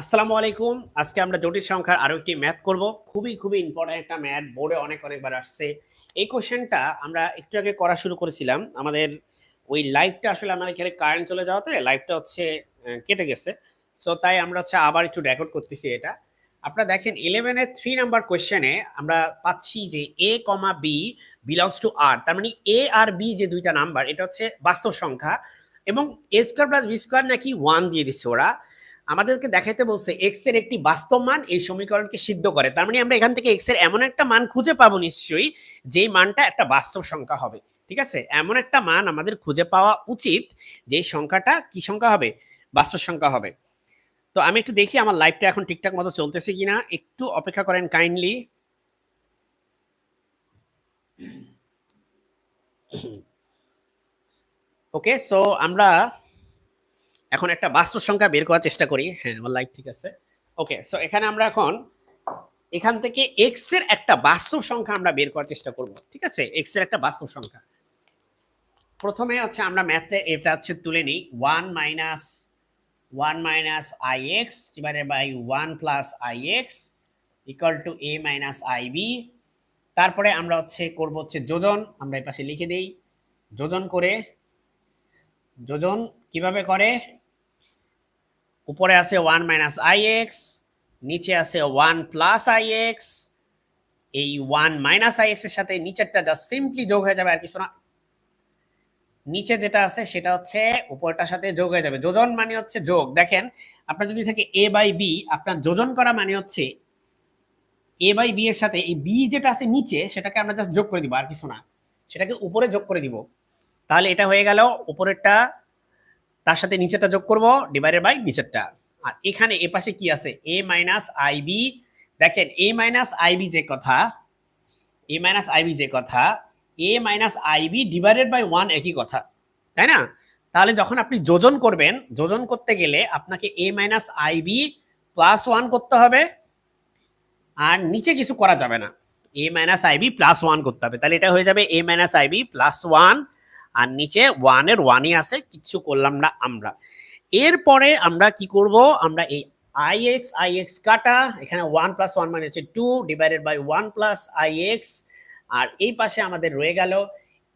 আসসালামু আলাইকুম। আজকে আমরা জটিল সংখ্যার আরও একটি ম্যাথ করব। খুবই খুবই ইম্পর্টেন্ট একটা ম্যাথ বোর্ডে অনেক, অনেকবার আসছে। এই কোশ্চেনটা আমরা একটু আগে করা শুরু করেছিলাম। আমাদের ওই লাইভটা আসলে আমার এখানে কারেন্ট চলে যাওয়াতে লাইভটা হচ্ছে কেটে গেছে। সো তাই আমরা হচ্ছে আবার একটু রেকর্ড করতেছি এটা। আপনারা দেখেন ইলেভেনের থ্রি নাম্বার কোশ্চেনে আমরা পাচ্ছি যে A comma B belongs to R তার মানে এ আর বি যে দুইটা নাম্বার এটা হচ্ছে বাস্তব সংখ্যা। এবং A square plus B square নাকি ওয়ান দিয়ে দিচ্ছে ওরা। আমাদেরকে দেখাইতে বলছে এক্সের একটি বাস্তব মান এই সমীকরণকে সিদ্ধ করে। তার মানে আমরা এখান থেকে এক্সের এমন একটা মান খুঁজে পাবো নিশ্চয়ই, যেই মানটা একটা বাস্তব সংখ্যা হবে। ঠিক আছে? এমন একটা মান আমাদের খুঁজে পাওয়া উচিত যে সংখ্যাটা কি সংখ্যা হবে? বাস্তব সংখ্যা হবে। তো আমি একটু দেখি আমার লাইফটা এখন ঠিকঠাক মতো চলতেছে কিনা। একটু অপেক্ষা করেন কাইন্ডলি ওকে সো আমরা এখন একটা বাস্তব সংখ্যা বের করার চেষ্টা করি। হ্যাঁ আমার লাইভ ঠিক আছে। ওকে সো এখানে আমরা এখন, এখান থেকে এক্সের একটা বাস্তব সংখ্যা আমরা বের করার চেষ্টা করব, ঠিক আছে? এক্সের একটা বাস্তব সংখ্যা। প্রথমে হচ্ছে আমরা ম্যাথে এটা হচ্ছে তুলে নিই one minus one minus I X divided by one plus I X equal to A minus I B তারপরে আমরা হচ্ছে করব হচ্ছে যোজন, আমরা এই পাশে লিখে দিই। যোজন করে, যোজন কীভাবে করে? উপরে আছে ওয়ান মাইনাস আই এক্স নিচে আছে ওয়ান প্লাস আই এক্স এই ওয়ান মাইনাস আই এক্সের সাথে নিচেরটা জাস্ট সিম্পলি যোগ হয়ে যাবে আর কিছু না। নিচে যেটা আছে সেটা হচ্ছে উপরটার সাথে যোগ হয়ে যাবে। যোজন মানে হচ্ছে যোগ। দেখেন, আপনার যদি থাকে এ বাই বি আপনার যোজন করা মানে হচ্ছে এ বাই বি এর সাথে এই বি যেটা আছে নিচে, সেটাকে আমরা জাস্ট যোগ করে দিব, আর কিছু না। সেটাকে উপরে যোগ করে দিব। তাহলে এটা হয়ে গেল, উপরেরটা তার সাথে নিচেরটা যোগ করব ডিভাইডেড বাই নিচেরটা। আর এখানে এ পাশে কি আছে? এ মাইনাস আইবি দেখেন এ মাইনাস আইবি যে কথা এ মাইনাস আইবি যে কথা A minus I B divided by one একই কথা, তাই না? তাহলে যখন আপনি যোজন করবেন, যোজন করতে গেলে আপনাকে A minus I B plus one করতে হবে, আর নিচে কিছু করা যাবে না। A minus I B plus one করতে হবে। তাহলে এটা হয়ে যাবে A minus I B plus one আর নিচে ওয়ানের ওয়ানই আছে, কিচ্ছু করলাম না আমরা। এরপরে আমরা কি করব? আমরা এই আই এক্স আই এক্স কাটা, এখানে ওয়ান প্লাস ওয়ান মানে হচ্ছে two divided by one plus I X আর এই পাশে আমাদের রয়ে গেল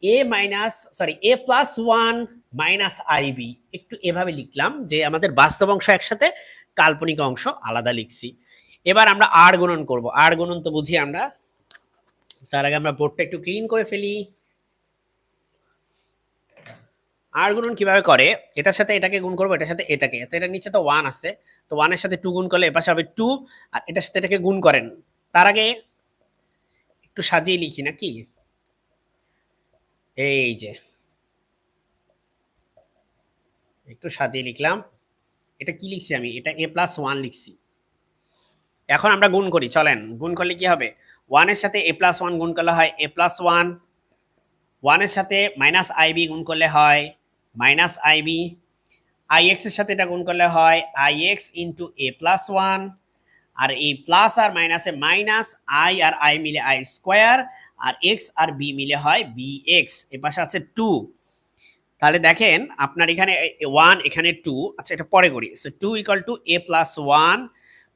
A minus sorry A plus one minus I B একটু এভাবে লিখলাম যে আমাদের বাস্তব অংশ একসাথে কাল্পনিক অংশ আলাদা লিখছি। এবার আমরা আর গুণন করব। আর গুণন তো বুঝি আমরা। তার আগে আমরা বোর্ডটা একটু ক্লিন করে ফেলি। আর গুণন কীভাবে করে? এটার সাথে এটাকে গুণ করব, এটার সাথে এটাকে। তো এটার নিচে তো ওয়ান আছে। তো ওয়ানের সাথে টু গুণ করলে এপাশে হবে টু আর এটার সাথে এটাকে গুণ করেন। তার আগে একটু সাজিয়ে লিখি নাকি? এই যে। একটু সাজিয়ে লিখলাম। এটা কি লিখছি আমি? এটা এ প্লাস ওয়ান লিখছি। এখন আমরা গুণ করি, চলেন। গুণ করলে কি হবে? ওয়ানের সাথে এ প্লাস ওয়ান গুণ করলে হয় এ প্লাস ওয়ান ওয়ানের সাথে মাইনাস আইবি গুণ করলে হয় মাইনাস আইবি আই এক্সের সাথে এটা গুণ করলে হয় I X into A plus one আর এই প্লাস আর মাইনাসে মাইনাস আই আর আই মিলে আই স্কোয়ার আর এক্স আর বি মিলে হয় বি এক্স এ পাশে আছে টু তাহলে দেখেন, আপনার এখানে ওয়ান এখানে টু আচ্ছা এটা পরে করি। So two equal to A plus one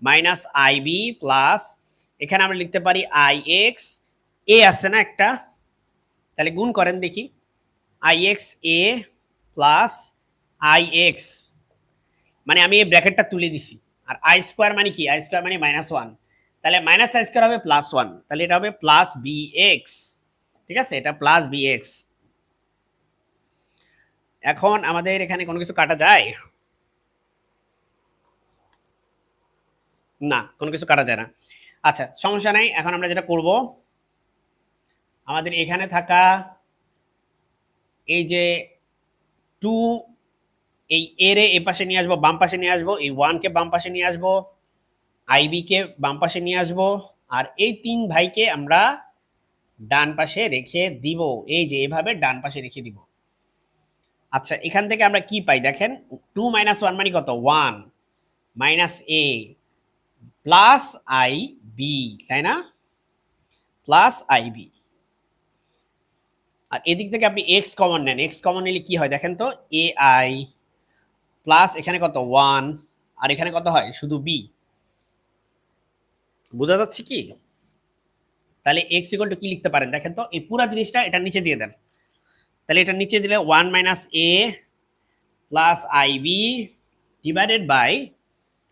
minus I B plus এখানে আমরা লিখতে পারি আই এক্স এ আছে না একটা? তাহলে গুণ করেন দেখি। I X A plus I X মানে আমি এই ব্র্যাকেটটা তুলে দিছি। আর আই স্কোয়ার মানে কি? আই স্কোয়ার মানে মাইনাস ওয়ান তাহলে মাইনাস আই স্কোয়ার হবে প্লাস ওয়ান তাহলে এটা হবে প্লাস বি এক্স ঠিক আছে? এটা প্লাস বি এক্স এখন আমাদের এখানে কোনো কিছু কাটা যায়? না, কোনো কিছু কাটা যায় না। আচ্ছা সমস্যা নাই। এখন আমরা যেটা করব, আমাদের এখানে থাকা এই যে টু এই এর এ পাশে নিয়ে আসব, বাম পাশে নিয়ে আসব, এই ওয়ানকে বাম পাশে নিয়ে আসব আইবিকে বাম পাশে নিয়ে আসব, আর এই তিন ভাইকে আমরা ডান পাশে রেখে দিব। এই যে এভাবে ডান পাশে রেখে দিব। আচ্ছা এখান থেকে আমরা কি পাই? দেখেন টু মাইনাস ওয়ান মানে কত? One minus A plus I B তাই না? প্লাস আই বি আর এদিক থেকে আপনি এক্স কমন নেন। এক্স কমন নিলে কি হয় দেখেন তো? এ আই প্লাস এখানে কত? ওয়ান আর এখানে কত হয়? শুধু বি বোঝা যাচ্ছে কি? তাহলে এক্স ইকুয়াল টু কি লিখতে পারেন? দেখেন তো, এই পুরো জিনিসটা এটা নিচে দিয়ে দেন। তাহলে এটা নিচে দিলে one minus A plus I B divided by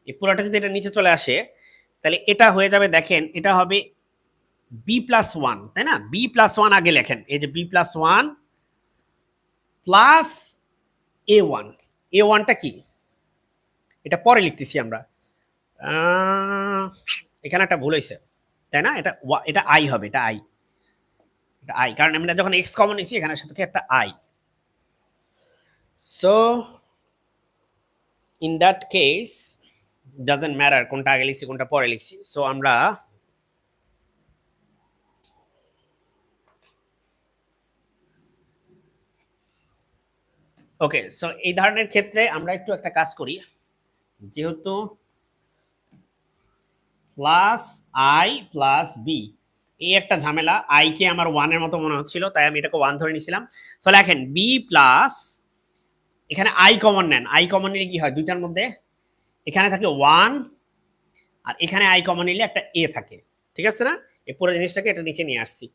এই পুরোটা যদি এটা নিচে চলে আসে, তাহলে এটা হয়ে যাবে, দেখেন, এটা হবে বি প্লাস ওয়ান তাই না? বি প্লাস ওয়ান আগে লেখেন। এই যে B plus one plus A one A ওয়ানটা কি? এটা পরে লিখতেছি আমরা। এখানে একটা ভুল হয়েছে, তাই না? এটা এটা আই হবে, এটা আই এটা আই কারণ আমরা যখন এক্স কমন নিয়েছি এখানে সাথে একটা I so in that case doesn't matter কোনটা আগে লিখছি, কোনটা পরে লিখছি। সো আমরা ওকে সো এই ধরনের ক্ষেত্রে আমরা একটু একটা কাজ করি। যেহেতু প্লাস আই প্লাস বি এই একটা ঝামেলা। আই কে আমার ওয়ানের মতো মনে হচ্ছিল, তাই আমি এটাকে ওয়ান ধরে নিয়েছিলাম। তো লেখেন বি প্লাস এখানে আই কমন নেন। আই কমন নিলে কি হয়? দুইটার মধ্যে এখানে থাকে ওয়ান আর এখানে আই কমন নিলে একটা এ থাকে। ঠিক আছে না? এ পুরো জিনিসটাকে এটা নিচে নিয়ে আসছি।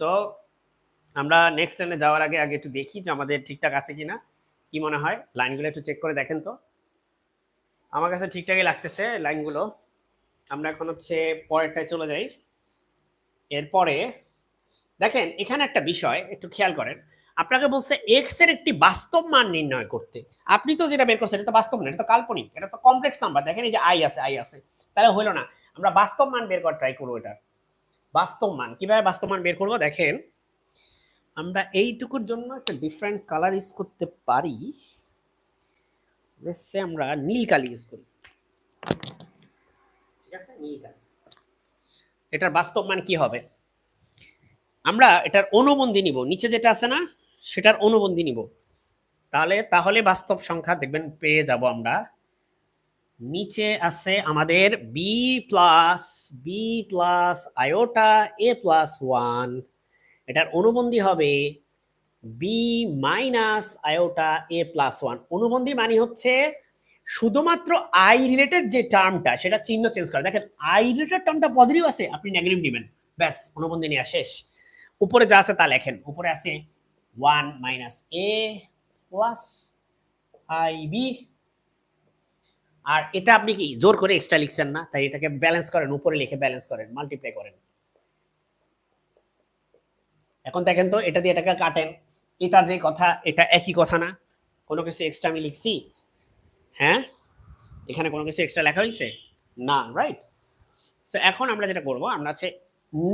সো আমরা নেক্সট লাইনে যাওয়ার আগে আগে একটু দেখি যে আমাদের ঠিকঠাক আছে কিনা, কি মনে হয়। লাইনগুলো একটু চেক করে দেখেন তো। আমার কাছে ঠিকঠাকই লাগতেছে লাইনগুলো আমরা এখন হচ্ছে পরেরটায় চলে যাই। এরপরে, দেখেন, এখানে একটা বিষয়, একটু খেয়াল করেন। আপনাকে বলছে এক্সের একটি বাস্তব মান নির্ণয় করতে। আপনি তো যেটা বের করছেন, এটা তো বাস্তব না, এটা তো কাল্পনিক, এটা তো কমপ্লেক্স নাম্বার দেখেন এই যে আই আছে আই আছে। তাহলে হইল না। আমরা বাস্তব মান বের করার ট্রাই করব এটা। বাস্তব মান কীভাবে বাস্তব মান বের করব? দেখেন, আমরা এইটুকুর জন্য একটা ডিফারেন্ট কালার ইউজ করতে পারি। Say আমরা নীল কালি ইউজ করি। ঠিক আছে? নীল কালি। এটার বাস্তব মান কি হবে? আমরা এটার অনুবন্ধী নিব। নিচে যেটা আছে না, সেটার অনুবন্ধী নিব। তাহলে তাহলে বাস্তব সংখ্যা দেখবেন পেয়ে যাব আমরা। নিচে আছে আমাদের B plus B plus iota A plus one এটার অনুবন্ধী হবে B minus iota A plus one অনুবন্ধী মানে হচ্ছে শুধুমাত্র আই রিলেটেড যে টার্মটা সেটা চিহ্ন চেঞ্জ করে। দেখেন আই রিলেটেড টার্মটা পজিটিভ আছে, আপনি নেগেটিভ নেবেন। ব্যাস, অনুবন্ধী নেওয়া শেষ। উপরে যা আছে তা লেখেন। উপরে আছে one minus A plus I B আর এটা আপনি কি জোর করে এক্সট্রা লিখছেন না? তাই এটাকে ব্যালেন্স করেন, উপরে লিখে ব্যালেন্স করেন মাল্টিপ্লাই করেন। এখন দেখেন তো, এটা দিয়ে এটাকে কাটেন। এটা যে কথা, এটা একই কথা না। কোনো কিছু এক্সট্রা আমি লিখছি? হ্যাঁ? এখানে কোনো কিছু এক্সট্রা লেখা হয়েছে? না রাইট সো এখন আমরা যেটা করব, আমরা হচ্ছে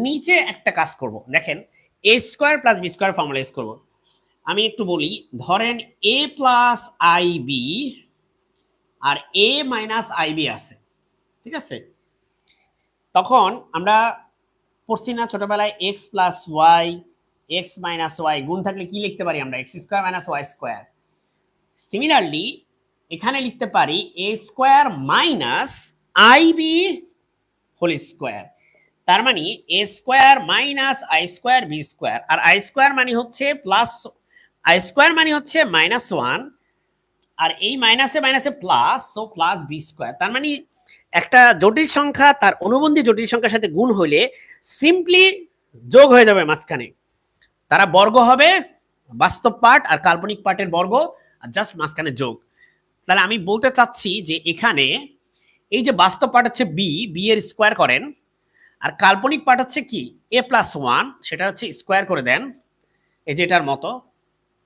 নিচে একটা কাজ করব। দেখেন A square plus B square formula use করব। আমি একটু বলি, ধরেন এ প্লাস আই বি আর এ মাইনাস আই বি আছে। ঠিক আছে? তখন আমরা পড়ছি না ছোটবেলায় X plus Y X minus Y গুণ থাকলে কি লিখতে পারি আমরা? X square minus Y square similarly এখানে লিখতে পারি A square minus I B whole square তার মানে A square minus I square B square R I square মানে হচ্ছে প্লাস আই স্কোয়ার মানে হচ্ছে মাইনাস ওয়ান আর এই মাইনাসে মাইনাসে plus so plus B square তার মানে একটা জটিল সংখ্যা, তার অনুবন্ধী জটিল সংখ্যার সাথে গুণ হলে সিম্পলি যোগ হয়ে যাবে মাঝখানে। তারা বর্গ হবে, বাস্তব পার্ট আর কাল্পনিক পার্টের বর্গ, আর জাস্ট মাঝখানে যোগ। তাহলে আমি বলতে চাচ্ছি যে এখানে এই যে বাস্তব পার্ট হচ্ছে বি বি এর স্কোয়ার করেন, আর কাল্পনিক পার্ট হচ্ছে কি? এ প্লাস ওয়ান সেটা হচ্ছে স্কোয়ার করে দেন। এই যেটার মতো,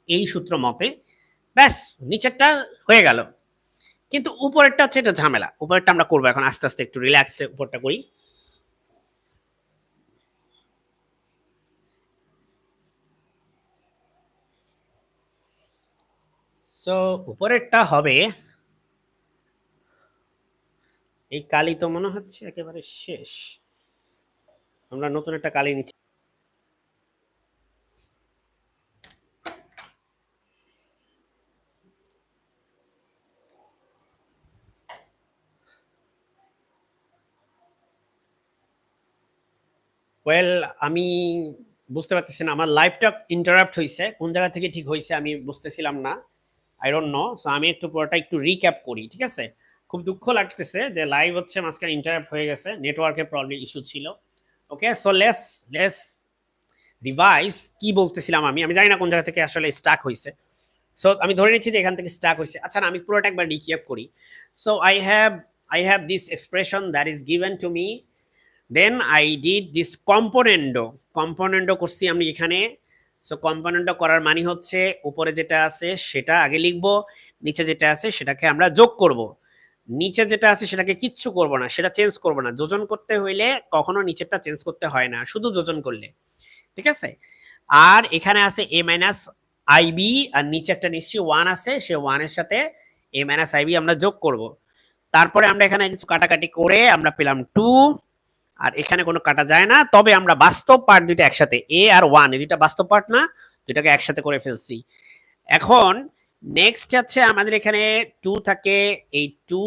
এই সূত্র মতে ব্যাস, নিচেরটা হয়ে গেল। কিন্তু উপরেরটা হচ্ছে এটা ঝামেলা। উপরেরটা আমরা করব এখন আস্তে আস্তে, একটু রিল্যাক্সে উপরটা করি। সো উপরেরটা হবে, এই কালি তো মনে হচ্ছে একেবারে শেষ। আমরা নতুন একটা কালি নিচ্ছি। ওয়েল আমি বুঝতে পারতেছি না আমার লাইভটা ইন্টারাপ্ট হয়েছে কোন জায়গা থেকে ঠিক হয়েছে আমি বুঝতেছিলাম না। আই ডোন্ট নো সো আমি একটু পুরোটা একটু রিক্যাপ করি ঠিক আছে? খুব দুঃখ লাগতেছে যে লাইভ হচ্ছে মাঝখানে ইন্টারাপ্ট হয়ে গেছে নেটওয়ার্কের প্রবলেম ইস্যু ছিল। Okay so let's let's revise কি বলতেছিলাম আমি? আমি জানি না কোন জায়গা থেকে আসলে স্টাক হয়েছে সো আমি ধরে নিচ্ছি যে এখান থেকে স্টাক হয়েছে আচ্ছা না, আমি পুরোটা একবার রিক্যাপ করি। So I have I have this expression that is given to me then I did this componendo componendo করছি আমি এখানে। সো কম্পোনেন্টটা করার মানে হচ্ছে উপরে যেটা আছে সেটা আগে লিখব, নিচে যেটা আছে সেটাকে আমরা যোগ করব। নিচে যেটা আছে সেটাকে কিচ্ছু করব না, সেটা চেঞ্জ করব না। যোজন করতে হইলে কখনো নিচেরটা চেঞ্জ করতে হয় না, শুধু যোজন করলে। ঠিক আছে? আর এখানে আছে এ মাইনাস আইবি আর নিচে একটা নিশ্চয়ই ওয়ান আছে, সে ওয়ানের সাথে এ মাইনাস আইবি আমরা যোগ করব। তারপরে আমরা এখানে কিছু কাটাকাটি করে আমরা পেলাম টু আর এখানে কোনো কাটা যায় না। তবে আমরা বাস্তব পার্ট দুইটা একসাথে এ আর ওয়ান এই দুইটা বাস্তব পার্ট না, দুইটাকে একসাথে করে ফেলছি। এখন নেক্সট হচ্ছে আমাদের এখানে টু থাকে, এই টু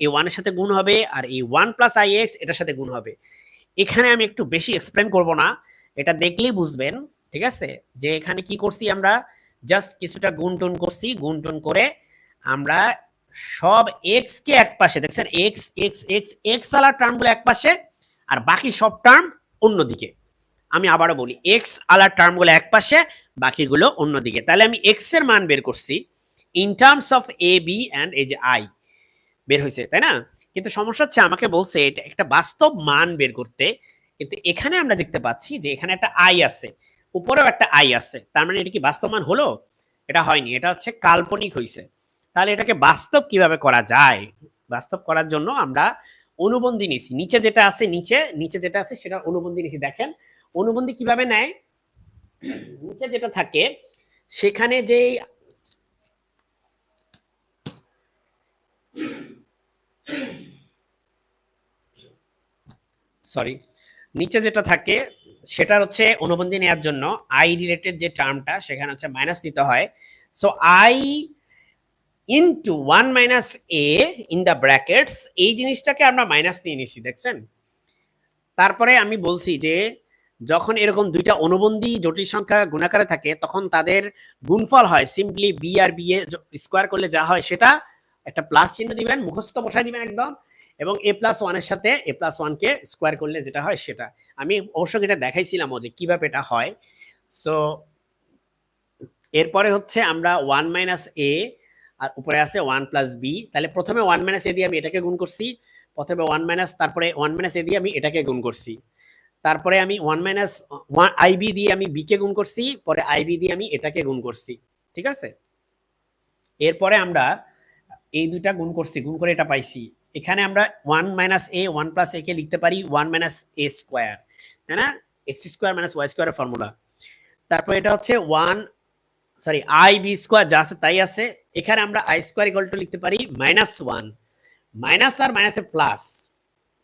এই ওয়ানের সাথে গুণ হবে আর এই ওয়ান প্লাস আই এক্স এটার সাথে গুণ হবে। এখানে আমি একটু বেশি এক্সপ্লেন করব না, এটা দেখলেই বুঝবেন, ঠিক আছে? যে এখানে কি করছি আমরা? জাস্ট কিছুটা গুণ টুন করছি গুণ টুন করে আমরা সব এক্স কে এক পাশে দেখছেন এক্স এক্স এক্স এক্স আলা টার্মগুলো এক পাশে আর বাকি সব টার্ম অন্যদিকে। আমি আবারও বলি এক্স আলার টার্মগুলো এক পাশে, বাকিগুলো অন্যদিকে। তাহলে আমি এক্সের মান বের করছি। In terms of A B and এই যে আই বের হয়েছে, তাই না? কিন্তু সমস্যা হচ্ছে আমাকে বলছে এটা একটা বাস্তব মান বের করতে। কিন্তু এখানে আমরা দেখতে পাচ্ছি যে এখানে একটা আই আছে, উপরেও একটা আই আছে। তার মানে এটা কি বাস্তব মান হলো? এটা হয়নি, এটা হচ্ছে কাল্পনিক হয়েছে তাহলে এটাকে বাস্তব কীভাবে করা যায়? বাস্তব করার জন্য আমরা অনুবন্ধী নিছি নিচে যেটা আছে নিচে নিচে যেটা আছে সেটা অনুবন্ধী নিছি দেখেন। অনুবন্ধী কীভাবে নেয়? নিচে যেটা থাকে, সেখানে যে সরি, নিচে যেটা থাকে সেটা হচ্ছে অনুবন্ধী নেওয়ার জন্য আই রিলেটেড যে টার্মটা সেখানে হচ্ছে মাইনাস দিতে হয়। So I into one minus A in the brackets এই জিনিসটাকে আমরা মাইনাস দিয়ে নিছি, দেখছেন? তারপরে আমি বলছি যে, যখন এরকম দুইটা অনুবন্ধী জটিল সংখ্যা গুণাকারে থাকে, তখন তাদের গুণফল হয় সিম্পলি বি আর বি এ স্কোয়ার করলে যা হয় সেটা একটা প্লাস চিহ্ন দিবেন, মুখস্থ বসাই দিবেন একদম, এবং এ প্লাস ওয়ানের সাথে এ প্লাস ওয়ানকে স্কোয়ার করলে যেটা হয় সেটা। আমি অবশ্য এটা দেখাইছিলাম যে কীভাবে এটা হয়। সো এরপরে হচ্ছে আমরা ওয়ান মাইনাস এ আর উপরে আছে ওয়ান প্লাস বি, তাহলে প্রথমে ওয়ান মাইনাস এ দিয়ে আমি এটাকে গুণ করছি, প্রথমে ওয়ান মাইনাস, তারপরে ওয়ান মাইনাস এ দিয়ে আমি এটাকে গুণ করছি। তারপরে আমি ওয়ান মাইনাস, ওয়ান আইবি দিয়ে আমি বি কে গুণ করছি, পরে আইবি দিয়ে আমি এটাকে গুণ করছি, ঠিক আছে? এরপরে আমরা এই দুইটা গুণ করছি, গুণ করে এটা পাইছি। এখানে আমরা one minus A, one plus A কে লিখতে পারি, ওয়ান মাইনাস এ স্কোয়ার, তাই না? এক্স স্কোয়ার মাইনাস ওয়াই স্কোয়ারের ফর্মুলা। তারপরে এটা হচ্ছে one, sorry, I B square যা আছে তাই আছে এখানে আমরা আই স্কোয়ার ইকুয়াল টু লিখতে পারি মাইনাস ওয়ান মাইনাস আর মাইনাস মাইনাসের প্লাস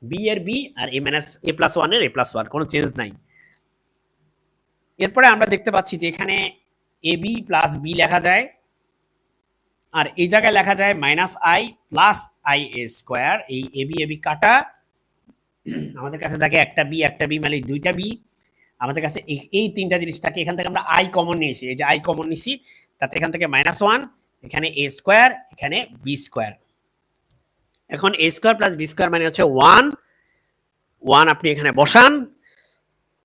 বি এর বি আর এ মাইনাস এ প্লাস ওয়ানের এ প্লাস ওয়ান কোনো চেঞ্জ নাই। এরপরে আমরা দেখতে পাচ্ছি যে এখানে এ বি প্লাস বি লেখা যায়। আর এই জায়গায় লেখা যায় minus I plus I A square এই এ বি এ বি কাটা। আমাদের কাছে থাকে একটা বি একটা বি মানে দুইটা বি আমাদের কাছে এই তিনটা জিনিস থাকে এখান থেকে আমরা আই কমন নিয়েছি। এই যে আই কমন নিছি, তাতে এখান থেকে মাইনাস ওয়ান এখানে এ স্কোয়ার এখানে বি স্কোয়ার এখন A square plus B square মানে হচ্ছে ওয়ান ওয়ান আপনি এখানে বসান,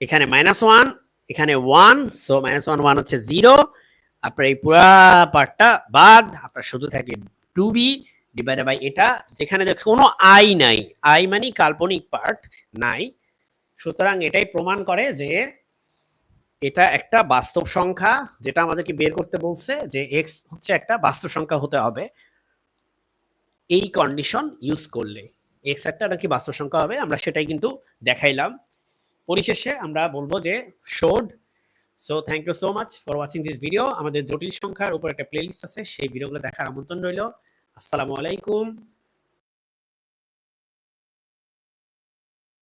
এখানে মাইনাস ওয়ান এখানে one so minus one one হচ্ছে জিরো আপনার এই পুরা পার্টটা বাদ, আপনার শুধু থাকে টু বি ডিভাইডেড বাই এটা, যেখানে কোনো আই নাই। আই মানে কাল্পনিক পার্ট নাই। সুতরাং এটাই প্রমাণ করে যে এটা একটা বাস্তব সংখ্যা যেটা আমাদেরকে বের করতে বলছে যে এক্স হচ্ছে একটা বাস্তব সংখ্যা হতে হবে। এই কন্ডিশন ইউজ করলে এক্স একটা নাকি বাস্তব সংখ্যা হবে, আমরা সেটাই কিন্তু দেখাইলাম। পরিশেষে আমরা বলব যে showed so thank you so much for watching this video আমাদের জটিল সংখ্যার উপর একটা প্লেলিস্ট আছে, সেই ভিডিওগুলো দেখার আমন্ত্রণ রইল। আসসালামু আলাইকুম।